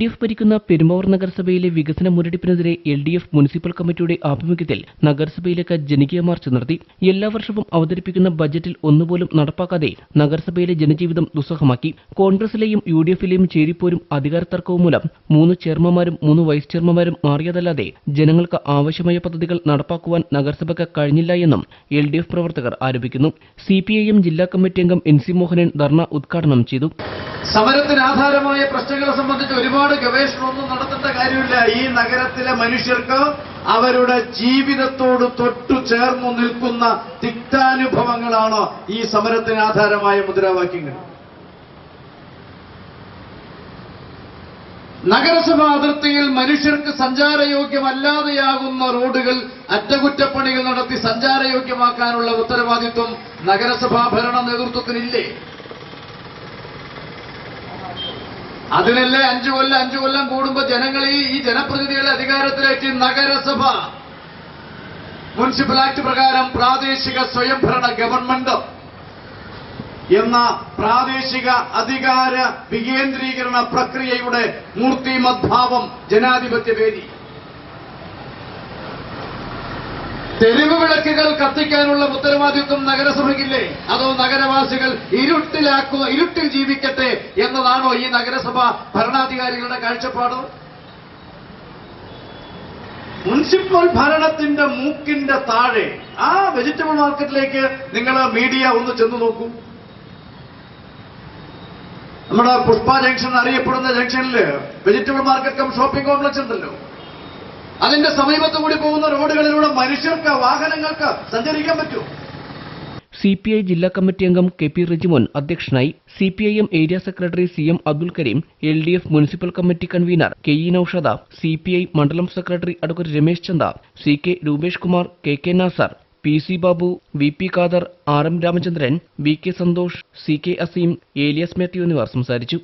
D F ഭരിക്കുന്ന പെരുമ്പാവൂർ നഗരസഭയിലെ വികസന മുരടിപ്പിനെതിരെ എൽ ഡി എഫ് മുനിസിപ്പൽ കമ്മിറ്റിയുടെ ആഭിമുഖ്യത്തിൽ നഗരസഭയിലേക്ക് ജനകീയ മാർച്ച് നടത്തി. എല്ലാ വർഷവും അവതരിപ്പിക്കുന്ന ബജറ്റിൽ ഒന്നുപോലും നടപ്പാക്കാതെ നഗരസഭയിലെ ജനജീവിതം ദുസ്സഹമാക്കി. കോൺഗ്രസിലെയും യു ഡി എഫിലെയും ചേരിപ്പോരും അധികാര തർക്കവും മൂലം മൂന്ന് ചെയർമാന്മാരും മൂന്ന് വൈസ് ചെയർമാന്മാരും മാറിയതല്ലാതെ ജനങ്ങൾക്ക് ആവശ്യമായ പദ്ധതികൾ നടപ്പാക്കുവാൻ നഗരസഭയ്ക്ക് കഴിഞ്ഞില്ല എന്നും എൽ ഡി എഫ് പ്രവർത്തകർ ആരോപിക്കുന്നു. സി പി ഐ എം ജില്ലാ കമ്മിറ്റി അംഗം എൻ സി മോഹനൻ ധർണ ഉദ്ഘാടനം ചെയ്തു. സമരത്തിന് ആധാരമായ പ്രശ്നങ്ങളെ സംബന്ധിച്ച് ഒരുപാട് ഗവേഷണമൊന്നും നടത്തേണ്ട കാര്യമില്ല. ഈ നഗരത്തിലെ മനുഷ്യർക്ക് അവരുടെ ജീവിതത്തോട് തൊട്ടു ചേർന്നു നിൽക്കുന്ന തിക്താനുഭവങ്ങളാണ് ഈ സമരത്തിന് ആധാരമായ മുദ്രാവാക്യങ്ങൾ. നഗരസഭാ അതിർത്തിയിൽ മനുഷ്യർക്ക് സഞ്ചാരയോഗ്യമല്ലാതെയാകുന്ന റോഡുകൾ അറ്റകുറ്റപ്പണികൾ നടത്തി സഞ്ചാരയോഗ്യമാക്കാനുള്ള ഉത്തരവാദിത്വം നഗരസഭാ ഭരണ നേതൃത്വത്തിനില്ലേ? അതിനല്ലേ അഞ്ചു കൊല്ലം അഞ്ചു കൊല്ലം കൂടുമ്പോ ജനങ്ങൾ ഈ ജനപ്രതിനിധികളെ അധികാരത്തിലേക്ക് നഗരസഭ മുനിസിപ്പൽ ആക്ട് പ്രകാരം പ്രാദേശിക സ്വയംഭരണ ഗവൺമെന്റ് എന്ന പ്രാദേശിക അധികാര വികേന്ദ്രീകരണ പ്രക്രിയയുടെ മൂർത്തിമദ്ഭാവം ജനാധിപത്യ വേദി തെരുവ് വിളക്കുകൾ കത്തിക്കാനുള്ള ഉത്തരവാദിത്വം നഗരസഭയ്ക്കില്ലേ? അതോ നഗരവാസികൾ ഇരുട്ടിലാക്കുക ഇരുട്ടിൽ ജീവിക്കട്ടെ എന്നതാണോ ഈ നഗരസഭ ഭരണാധികാരികളുടെ കാഴ്ചപ്പാട്? മുനിസിപ്പൽ ഭരണത്തിന്റെ മൂക്കിന്റെ താഴെ ആ വെജിറ്റബിൾ മാർക്കറ്റിലേക്ക് നിങ്ങൾ മീഡിയ ഒന്ന് ചെന്ന് നോക്കൂ. നമ്മുടെ പുഷ്പ ജംഗ്ഷൻ അറിയപ്പെടുന്ന ജംഗ്ഷനിൽ vegetable market cum shopping complex ഉണ്ടല്ലോ. അതിന്റെ സമീപത്തു കൂടി പോകുന്ന റോഡുകളിലൂടെ മനുഷ്യർക്ക് വാഹനങ്ങൾക്ക് സഞ്ചരിക്കാൻ പറ്റൂ. സി പി ഐ ജില്ലാ കമ്മിറ്റി അംഗം കെ പി റിജിമോൻ അധ്യക്ഷനായി C P I M area secretary C M Abdul Kareem L D F municipal committee convener K E Naushad C P I മണ്ഡലം secretary advocate Ramesh Chanda C K Rupesh Kumar K K Nasar P C Babu V P Khader R M Ramachandran V K Santhosh C K Aseem Elias Mathew എന്നിവർ സംസാരിച്ചു.